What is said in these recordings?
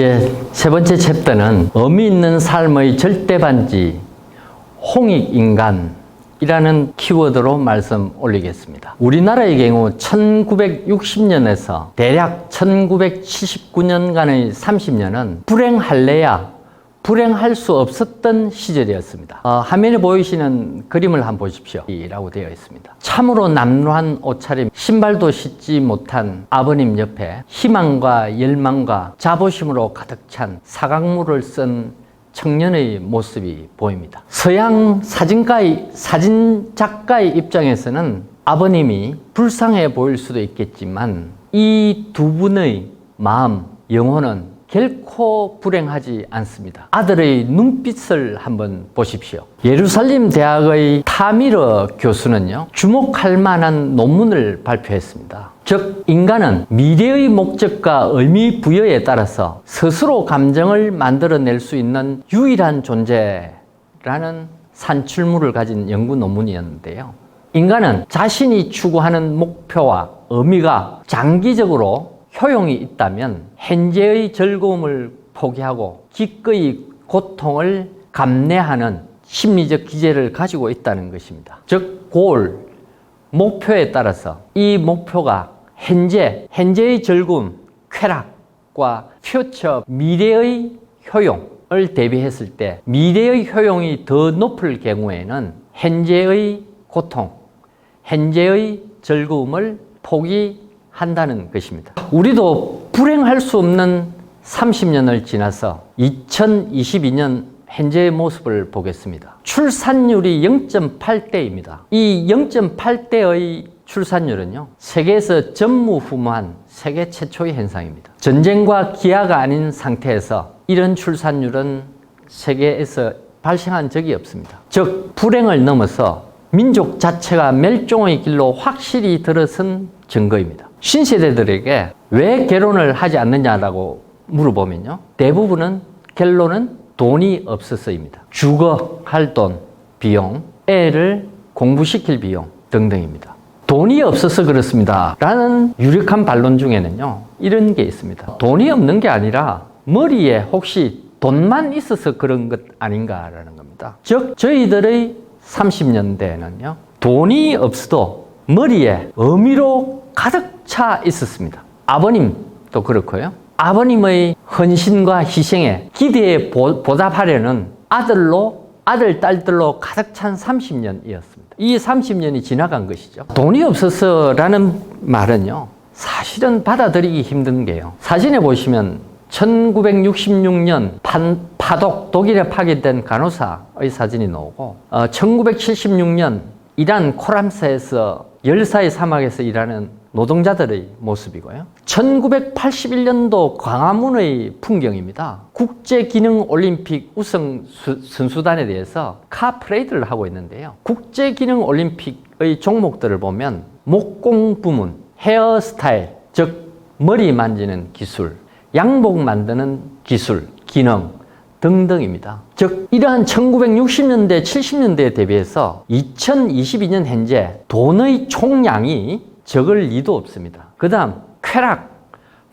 예, 세 번째 챕터는 의미 있는 삶의 절대 반지 홍익 인간 이라는 키워드로 말씀 올리겠습니다. 우리나라의 경우 1960년에서 대략 1979년간의 30년은 불행할래야 불행할 수 없었던 시절이었습니다. 어, 화면에 보이시는 그림을 한번 보십시오. 라고 되어 있습니다. 참으로 남루한 옷차림, 신발도 신지 못한 아버님 옆에 희망과 열망과 자부심으로 가득 찬 사각물을 쓴 청년의 모습이 보입니다. 서양 사진가의, 사진 작가의 입장에서는 아버님이 불쌍해 보일 수도 있겠지만 이 두 분의 마음, 영혼은 결코 불행하지 않습니다. 아들의 눈빛을 한번 보십시오. 예루살렘 대학의 타미르 교수는요, 주목할 만한 논문을 발표했습니다. 즉, 인간은 미래의 목적과 의미 부여에 따라서 스스로 감정을 만들어낼 수 있는 유일한 존재라는 산출물을 가진 연구 논문이었는데요. 인간은 자신이 추구하는 목표와 의미가 장기적으로 효용이 있다면 현재의 즐거움을 포기하고 기꺼이 고통을 감내하는 심리적 기제를 가지고 있다는 것입니다. 즉, 골, 목표에 따라서 이 목표가 현재, 현재의 즐거움, 쾌락과 퓨처 미래의 효용을 대비했을 때 미래의 효용이 더 높을 경우에는 현재의 고통, 현재의 즐거움을 포기 한다는 것입니다. 우리도 불행할 수 없는 30년을 지나서 2022년 현재의 모습을 보겠습니다. 출산율이 0.8대입니다. 이 0.8대의 출산율은요, 세계에서 전무후무한 세계 최초의 현상입니다. 전쟁과 기아가 아닌 상태에서 이런 출산율은 세계에서 발생한 적이 없습니다. 즉, 불행을 넘어서 민족 자체가 멸종의 길로 확실히 들어선 증거입니다. 신세대들에게 왜 결혼을 하지 않느냐라고 물어보면요. 대부분은 결론은 돈이 없어서입니다. 주거 할 돈, 비용, 애를 공부시킬 비용 등등입니다. 돈이 없어서 그렇습니다. 라는 유력한 반론 중에는요. 이런 게 있습니다. 돈이 없는 게 아니라 머리에 혹시 돈만 있어서 그런 것 아닌가라는 겁니다. 즉, 저희들의 30년대에는요. 돈이 없어도 머리에 의미로 가득 차 있었습니다. 아버님도 그렇고요. 아버님의 헌신과 희생에 기대에 보, 보답하려는 아들로 아들, 딸들로 가득 찬 30년이었습니다. 이 30년이 지나간 것이죠. 돈이 없어서라는 말은요, 사실은 받아들이기 힘든 게요. 사진에 보시면 1966년 판, 파독 독일에 파견된 간호사의 사진이 나오고 어, 1976년 이란 코람사에서 열사의 사막에서 일하는 노동자들의 모습이고요. 1981년도 광화문의 풍경입니다. 국제기능올림픽 우승 수, 선수단에 대해서 카 프레이드를 하고 있는데요. 국제기능올림픽의 종목들을 보면 목공 부문, 헤어스타일, 즉 머리 만지는 기술, 양복 만드는 기술, 기능 등등입니다. 즉 이러한 1960년대, 70년대에 대비해서 2022년 현재 돈의 총량이 적을 리도 없습니다. 그 다음 쾌락,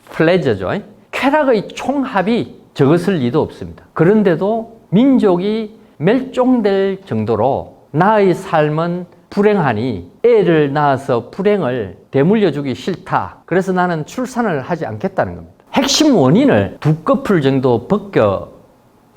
플레저죠. 쾌락의 총합이 적었을 리도 없습니다. 그런데도 민족이 멸종될 정도로 나의 삶은 불행하니 애를 낳아서 불행을 대물려주기 싫다. 그래서 나는 출산을 하지 않겠다는 겁니다. 핵심 원인을 두 커플 정도 벗겨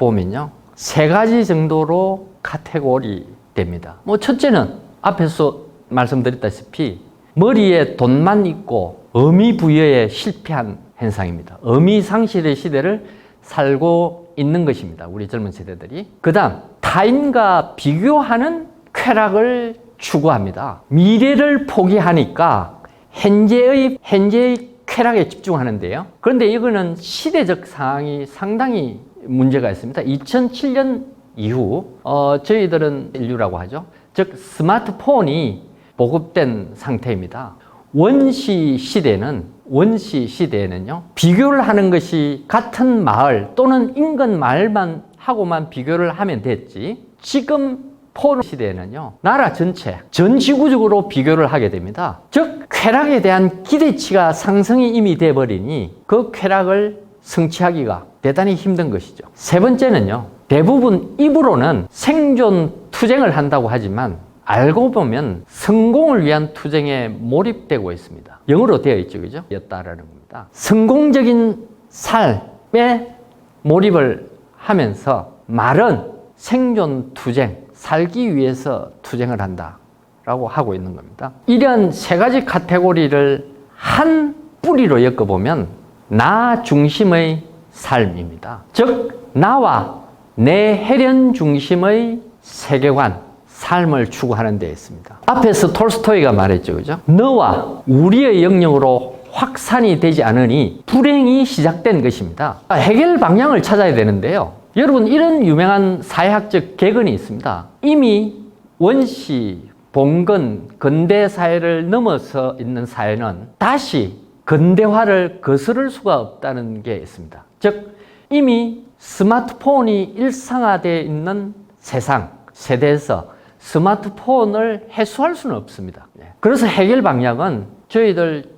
보면요. 세 가지 정도로 카테고리 됩니다. 뭐 첫째는 앞에서 말씀드렸다시피 머리에 돈만 있고 의미 부여에 실패한 현상입니다. 의미 상실의 시대를 살고 있는 것입니다. 우리 젊은 세대들이. 그 다음, 타인과 비교하는 쾌락을 추구합니다. 미래를 포기하니까 현재의, 현재의 쾌락에 집중하는데요. 그런데 이거는 시대적 상황이 상당히 문제가 있습니다. 2007년 이후, 어, 저희들은 인류라고 하죠. 즉, 스마트폰이 보급된 상태입니다. 원시 시대는 원시 시대에는요 비교를 하는 것이 같은 마을 또는 인근 마을만 하고만 비교를 하면 됐지 지금 포르 시대에는요 나라 전체 전 지구적으로 비교를 하게 됩니다 즉 쾌락에 대한 기대치가 상승이 이미 돼 버리니 그 쾌락을 성취하기가 대단히 힘든 것이죠. 세 번째는요. 대부분 입으로는 생존 투쟁을 한다고 하지만 알고 보면 성공을 위한 투쟁에 몰입되고 있습니다. 영어로 되어 있죠. 그죠? 였다라는 겁니다. 성공적인 삶에 몰입을 하면서 말은 생존 투쟁, 살기 위해서 투쟁을 한다. 라고 하고 있는 겁니다. 이런 세 가지 카테고리를 한 뿌리로 엮어보면 나 중심의 삶입니다. 즉, 나와 내 해련 중심의 세계관, 삶을 추구하는 데 있습니다. 앞에서 톨스토이가 말했죠. 그죠? 너와 우리의 영역으로 확산이 되지 않으니 불행이 시작된 것입니다. 해결 방향을 찾아야 되는데요. 여러분, 이런 유명한 사회학적 개근이 있습니다. 이미 원시, 봉건, 근대 사회를 넘어서 있는 사회는 다시 근대화를 거스를 수가 없다는 게 있습니다. 즉, 이미 스마트폰이 일상화되어 있는 세상, 세대에서 스마트폰을 해소할 수는 없습니다. 네. 그래서 해결 방향은 저희들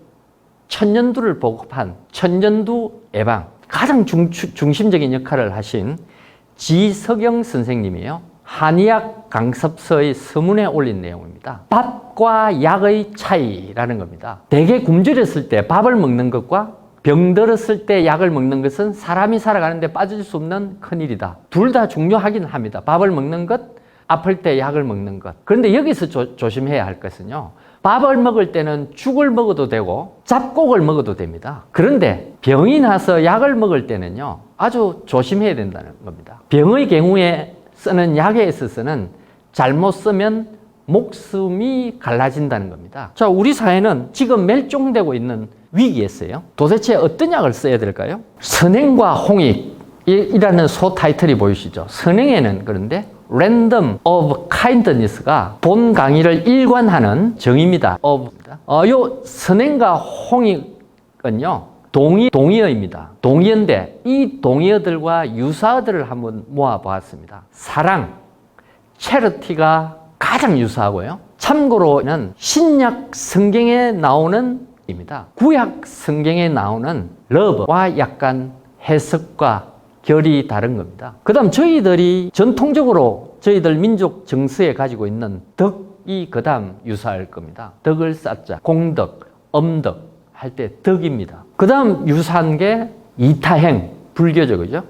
천년두를 보급한 천년두 예방, 가장 중, 중심적인 역할을 하신 지석영 선생님이에요. 한의학 강섭서의 서문에 올린 내용입니다. 밥과 약의 차이라는 겁니다. 대개 굶주렸을 때 밥을 먹는 것과 병들었을 때 약을 먹는 것은 사람이 살아가는데 빠질 수 없는 큰일이다. 둘 다 중요하긴 합니다. 밥을 먹는 것, 아플 때 약을 먹는 것. 그런데 여기서 조, 조심해야 할 것은요. 밥을 먹을 때는 죽을 먹어도 되고 잡곡을 먹어도 됩니다. 그런데 병이 나서 약을 먹을 때는요. 아주 조심해야 된다는 겁니다. 병의 경우에 쓰는 약에 있어서는 잘못 쓰면 목숨이 갈라진다는 겁니다. 자, 우리 사회는 지금 멸종되고 있는 위기였어요. 도대체 어떤 약을 써야 될까요? 선행과 홍익이라는 소 타이틀이 보이시죠? 선행에는 그런데 random of kindness가 본 강의를 일관하는 정의입니다. of. 어, 요 선행과 홍익은요, 동의, 동의어입니다. 동의어인데 이 동의어들과 유사어들을 한번 모아보았습니다. 사랑, 체르티가 가장 유사하고요. 참고로는 신약 성경에 나오는 입니다. 구약 성경에 나오는 러브와 약간 해석과 결이 다른 겁니다. 그 다음 저희들이 전통적으로 저희들 민족 정서에 가지고 있는 덕이 그 다음 유사할 겁니다. 덕을 쌓자, 공덕, 엄덕 할 때 덕입니다. 그 다음 유사한 게 이타행, 불교적이죠.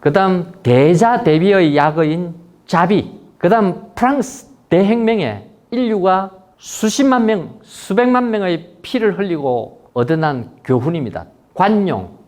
그 다음 대자 대비의 약어인 자비, 그 다음 프랑스 대혁명에 인류가 수십만 명, 수백만 명의 피를 흘리고 얻어난 교훈입니다. 관용,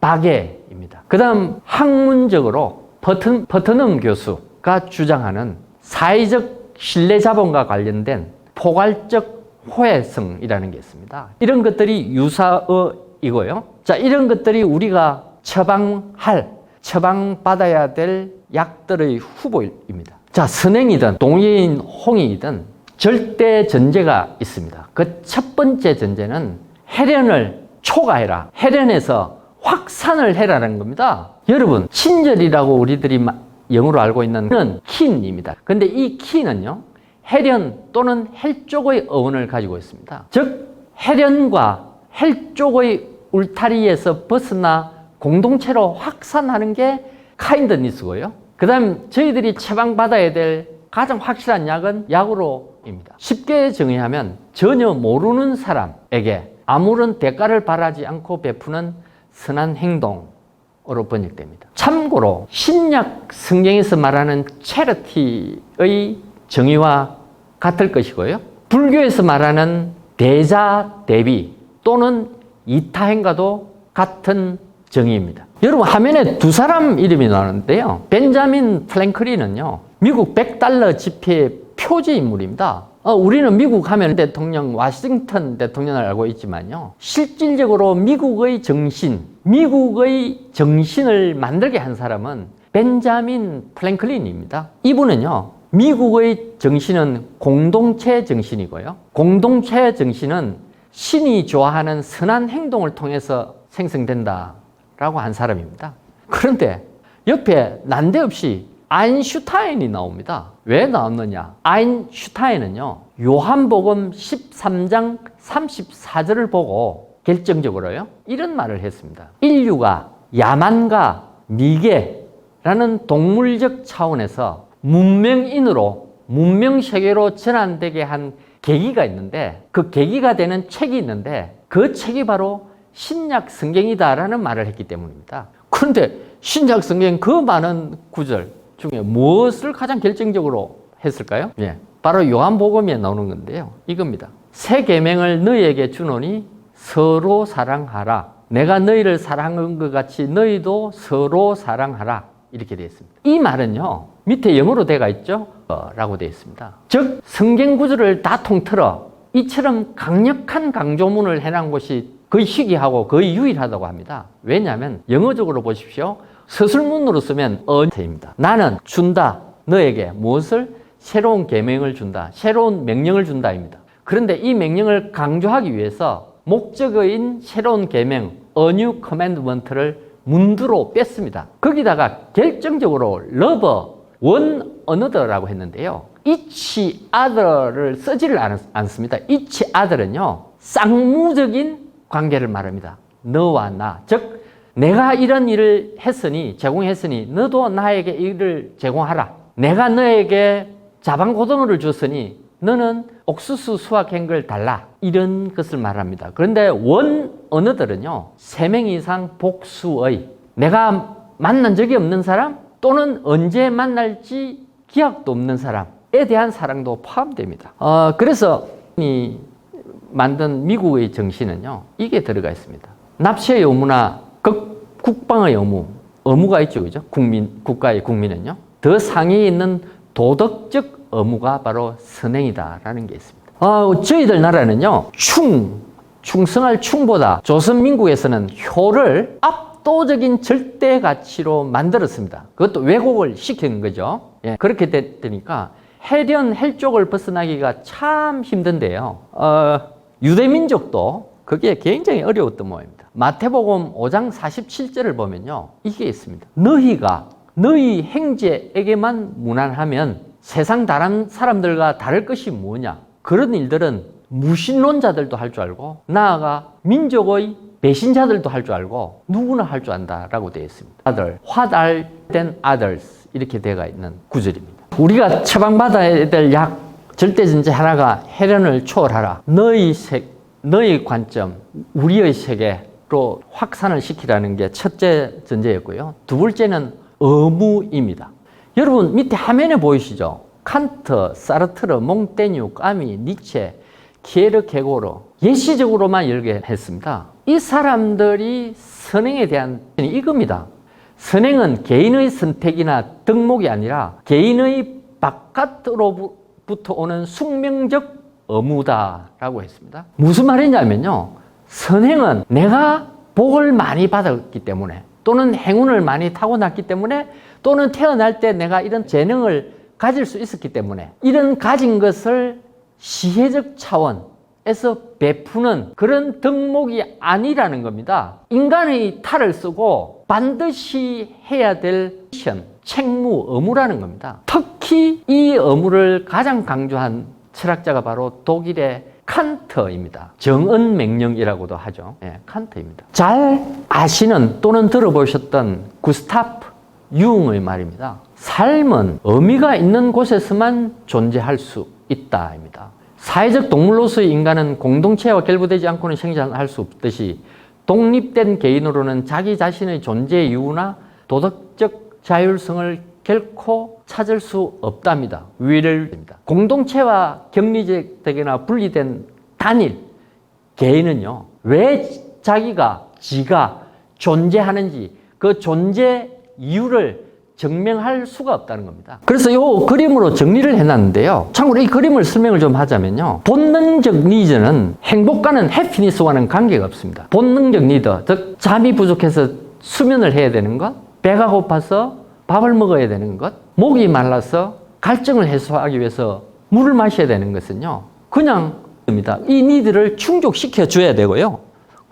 박애입니다. 그 다음 학문적으로 퍼튼, 퍼트넘 교수가 주장하는 사회적 신뢰 자본과 관련된 포괄적 호혜성이라는 게 있습니다. 이런 것들이 유사어 이고요. 자, 이런 것들이 우리가 처방할, 처방받아야 될 약들의 후보입니다. 자, 선행이든 동의인 홍익이든 절대 전제가 있습니다. 그 첫 번째 전제는 해련을 초과해라. 해련에서 확산을 해라는 겁니다. 여러분, 친절이라고 우리들이 영어로 알고 있는 는 킨입니다. 근데 이 킨은요, 해련 또는 헬 쪽의 어원을 가지고 있습니다. 즉, 해련과 헬 쪽의 울타리에서 벗어나 공동체로 확산하는 게 카인드니스고요. 그 다음 저희들이 처방받아야 될 가장 확실한 약은 약으로입니다. 쉽게 정의하면 전혀 모르는 사람에게 아무런 대가를 바라지 않고 베푸는 선한 행동으로 번역됩니다. 참고로 신약 성경에서 말하는 체러티의 정의와 같을 것이고요. 불교에서 말하는 대자 대비 또는 이타행과도 같은 정의입니다. 여러분 화면에 두 사람 이름이 나오는데요. 벤자민 플랭클린은요. 미국 100달러 지폐 표지 인물입니다. 어, 우리는 미국 하면 대통령 와싱턴 대통령을 알고 있지만요. 실질적으로 미국의 정신, 미국의 정신을 만들게 한 사람은 벤자민 플랭클린입니다. 이분은요. 미국의 정신은 공동체 정신이고요. 공동체 정신은 신이 좋아하는 선한 행동을 통해서 생성된다라고 한 사람입니다. 그런데 옆에 난데없이 아인슈타인이 나옵니다. 왜 나왔느냐? 아인슈타인은요, 요한복음 13장 34절을 보고 결정적으로요. 이런 말을 했습니다. 인류가 야만과 미개라는 동물적 차원에서 문명인으로 문명 세계로 전환되게 한 계기가 있는데 그 계기가 되는 책이 있는데 그 책이 바로 신약 성경이다라는 말을 했기 때문입니다. 그런데 신약 성경 그 많은 구절 중에 무엇을 가장 결정적으로 했을까요? 예. 바로 요한복음에 나오는 건데요. 이겁니다. 새 계명을 너희에게 주노니 서로 사랑하라. 내가 너희를 사랑한 것 같이 너희도 서로 사랑하라. 이렇게 되어 있습니다. 이 말은요. 밑에 영어로 되어 있죠. 어, 라고 되어 있습니다. 즉 성경 구절을 다 통틀어 이처럼 강력한 강조문을 해놓은 곳이 거의 희귀하고 거의 유일하다고 합니다. 왜냐하면 영어적으로 보십시오. 서술문으로 쓰면 언입니다. 나는 준다 너에게 무엇을 새로운 계명을 준다. 새로운 명령을 준다입니다. 그런데 이 명령을 강조하기 위해서 목적어인 새로운 계명 new commandment를 문두로 뺐습니다. 거기다가 결정적으로 love one another라고 했는데요. each other를 쓰지를 않- 않습니다. each other는요. 쌍무적인 관계를 말합니다. 너와 나. 즉 내가 이런 일을 했으니 제공했으니 너도 나에게 이를 제공하라. 내가 너에게 자방고등어를 줬으니 너는 옥수수 수확한 걸 달라. 이런 것을 말합니다. 그런데 원 언어들은요. 세 명 이상 복수의 내가 만난 적이 없는 사람 또는 언제 만날지 기약도 없는 사람에 대한 사랑도 포함됩니다. 어, 그래서 이 만든 미국의 정신은요. 이게 들어가 있습니다. 납치의 의무나 극, 국방의 의무, 의무가 있죠. 그죠? 국민, 국가의 국민은요. 더 상위에 있는 도덕적 의무가 바로 선행이다라는 게 있습니다. 어, 저희들 나라는요. 충, 충성할 충보다 조선민국에서는 효를 압도적인 절대 가치로 만들었습니다. 그것도 왜곡을 시키는 거죠. 예, 그렇게 되니까 해련 헬쪽을 벗어나기가 참 힘든데요. 어, 유대민족도 그게 굉장히 어려웠던 모양입니다. 마태복음 5장 47절을 보면요. 이게 있습니다. 너희가 너희 행제에게만 무난하면 세상 다른 사람들과 다를 것이 뭐냐? 그런 일들은 무신론자들도 할 줄 알고 나아가 민족의 배신자들도 할 줄 알고 누구나 할 줄 안다라고 되어 있습니다. 아들, 화달 된 others 이렇게 되어 있는 구절입니다. 우리가 처방받아야 될 약 절대전제 하나가 해련을 초월하라. 너희 세, 너희 관점, 우리의 세계로 확산을 시키라는 게 첫째 전제였고요. 두 번째는 의무입니다. 여러분 밑에 화면에 보이시죠? 칸트, 사르트르, 몽테뉴, 까미, 니체, 키에르 케고로 예시적으로만 열게 했습니다. 이 사람들이 선행에 대한 이겁니다. 선행은 개인의 선택이나 덕목이 아니라 개인의 바깥으로부터 오는 숙명적 의무다라고 했습니다. 무슨 말이냐면요. 선행은 내가 복을 많이 받았기 때문에 또는 행운을 많이 타고났기 때문에 또는 태어날 때 내가 이런 재능을 가질 수 있었기 때문에 이런 가진 것을 시혜적 차원에서 베푸는 그런 덕목이 아니라는 겁니다. 인간의 탈을 쓰고 반드시 해야 될 미션, 책무, 의무라는 겁니다. 특히 이 의무를 가장 강조한 철학자가 바로 독일의 칸트입니다. 정은 맹령이라고도 하죠. 예, 칸트입니다. 잘 아시는 또는 들어보셨던 구스타프 융의 말입니다. 삶은 의미가 있는 곳에서만 존재할 수 있다입니다. 사회적 동물로서의 인간은 공동체와 결부되지 않고는 생존할 수 없듯이 독립된 개인으로는 자기 자신의 존재 이유나 도덕적 자율성을 결코 찾을 수 없답니다. 위를입니다. 공동체와 격리적이나 분리된 단일 개인은요. 왜 자기가 지가 존재하는지 그 존재 이유를 증명할 수가 없다는 겁니다. 그래서 이 그림으로 정리를 해놨는데요. 참고로 이 그림을 설명을 좀 하자면요. 본능적 니즈는 행복과는 해피니스와는 관계가 없습니다. 본능적 니드, 즉 잠이 부족해서 수면을 해야 되는 것, 배가 고파서 밥을 먹어야 되는 것, 목이 말라서 갈증을 해소하기 위해서 물을 마셔야 되는 것은요. 그냥 입니다. 이 니드를 충족시켜 줘야 되고요.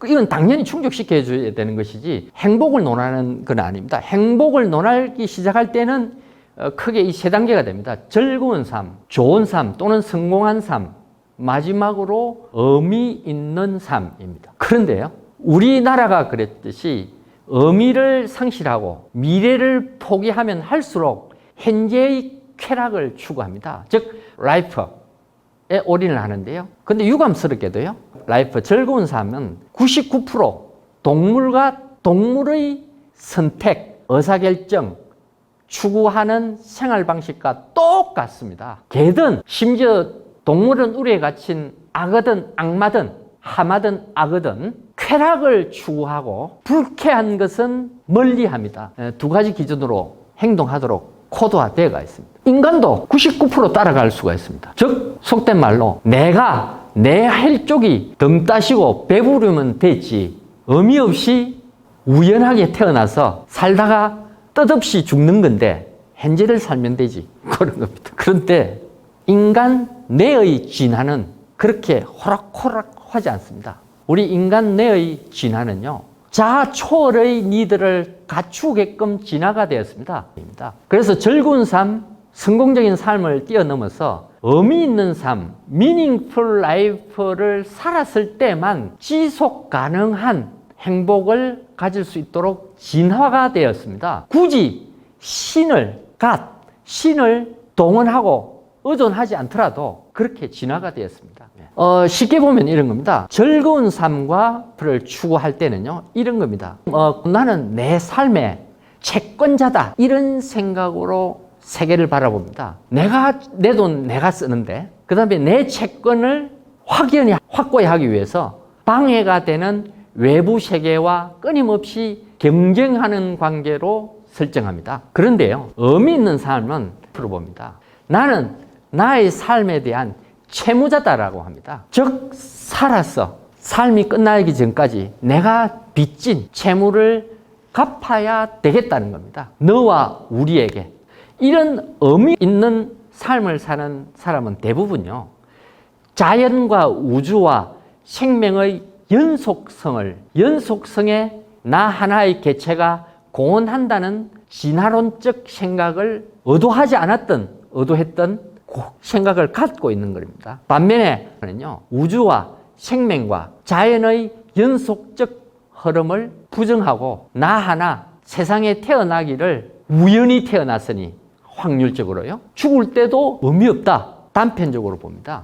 이건 당연히 충족시켜 줘야 되는 것이지 행복을 논하는 건 아닙니다. 행복을 논하기 시작할 때는 어, 크게 이 세 단계가 됩니다. 즐거운 삶, 좋은 삶 또는 성공한 삶 마지막으로 의미 있는 삶입니다. 그런데요, 우리나라가 그랬듯이 의미를 상실하고 미래를 포기하면 할수록 현재의 쾌락을 추구합니다. 즉, 라이프에 올인을 하는데요. 근데 유감스럽게도요, 라이프 즐거운 삶은 99% 동물과 동물의 선택, 의사결정, 추구하는 생활 방식과 똑같습니다. 개든 심지어 동물은 우리에 갇힌 악어든 악마든 하마든 악어든 쾌락을 추구하고 불쾌한 것은 멀리합니다. 에, 두 가지 기준으로 행동하도록 코드화되어 있습니다. 인간도 99% 따라갈 수가 있습니다. 즉 속된 말로 내가 내 할 쪽이 등 따시고 배부르면 됐지 의미 없이 우연하게 태어나서 살다가 뜻없이 죽는 건데 현재를 살면 되지 그런 겁니다. 그런데 인간 내의 진화는 그렇게 호락호락 하지 않습니다. 우리 인간 내의 진화는요 자아 초월의 니들을 갖추게끔 진화가 되었습니다. 그래서 즐거운 삶, 성공적인 삶을 뛰어넘어서 의미 있는 삶, meaningful life를 살았을 때만 지속 가능한 행복을 가질 수 있도록 진화가 되었습니다. 굳이 신을, 갓, 신을 동원하고 의존하지 않더라도 그렇게 진화가 되었습니다. 어, 쉽게 보면 이런 겁니다. 즐거운 삶과 를 추구할 때는요, 이런 겁니다. 어, 나는 내 삶의 채권자다. 이런 생각으로 세계를 바라봅니다. 내가, 내 돈 내가 쓰는데, 그 다음에 내 채권을 확연히 확고히 하기 위해서 방해가 되는 외부 세계와 끊임없이 경쟁하는 관계로 설정합니다. 그런데요, 의미 있는 삶은 풀어봅니다. 나는 나의 삶에 대한 채무자다라고 합니다. 즉, 살았어. 삶이 끝나기 전까지 내가 빚진 채무를 갚아야 되겠다는 겁니다. 너와 우리에게. 이런 의미 있는 삶을 사는 사람은 대부분요, 자연과 우주와 생명의 연속성을, 연속성에 나 하나의 개체가 공헌한다는 진화론적 생각을 의도하지 않았던, 의도했던 그 생각을 갖고 있는 겁니다. 반면에는요, 우주와 생명과 자연의 연속적 흐름을 부정하고 나 하나 세상에 태어나기를 우연히 태어났으니 확률적으로요. 죽을 때도 의미 없다. 단편적으로 봅니다.